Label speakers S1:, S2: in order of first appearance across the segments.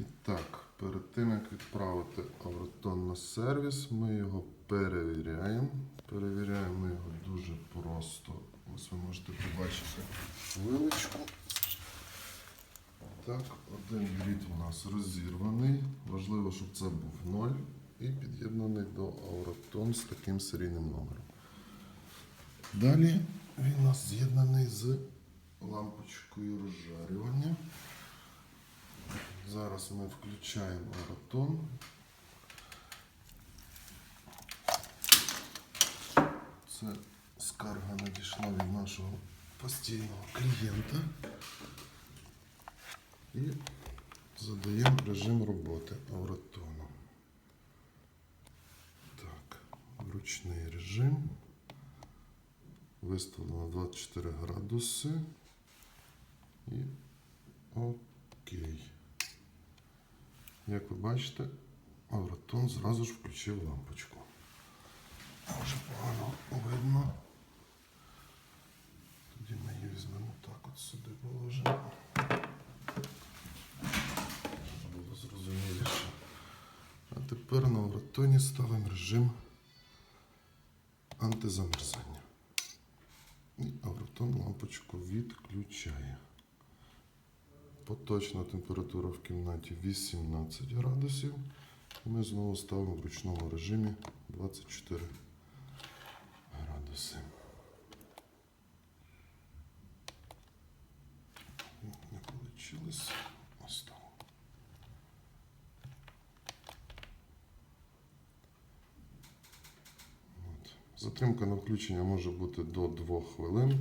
S1: І так, перед тим як відправити Авротон на сервіс, ми його перевіряємо. Перевіряємо ми його дуже просто. Ось ви можете побачити виличку. Так, один дріт у нас розірваний. Важливо, щоб це був 0 і під'єднаний до Авротон з таким серійним номером. Далі він у нас з'єднаний з лампочкою розжарювання. Зараз ми включаємо Авротон. Це скарга надійшла від нашого постійного клієнта. І задаємо режим роботи Авротону. Так, ручний режим. Виставлено 24 градуси. І окей. Як ви бачите, Авротон зразу ж включив лампочку. Може погано видно. Тоді ми її візьмемо так от сюди положимо. Було зрозуміліше. А тепер на Авротоні ставимо режим антизамерзання. І Авротон лампочку відключає. Поточна температура в кімнаті 18 градусів. Ми знову ставимо в ручному режимі 24 градуси. Не вийшло. Затримка на включення може бути до 2 хвилин.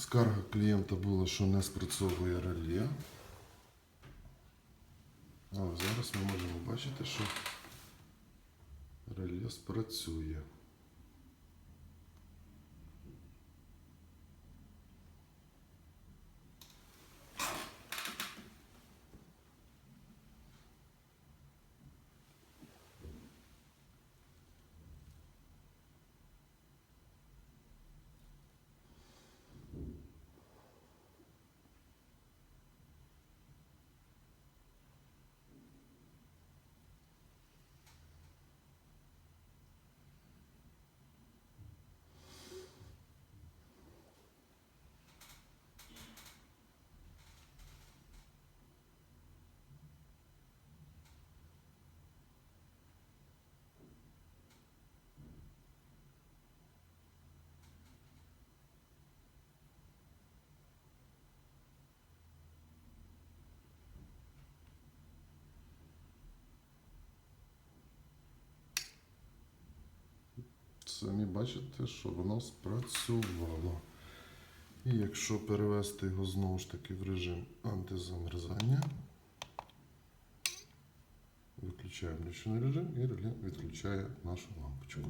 S1: Скарга клієнта була, що не спрацьовує реле. Але зараз ми можемо бачити, що реле спрацює. Самі бачите, що воно спрацювало. І якщо перевести його знову ж таки в режим антизамерзання, виключаємо ручний режим і реле відключає нашу лампочку.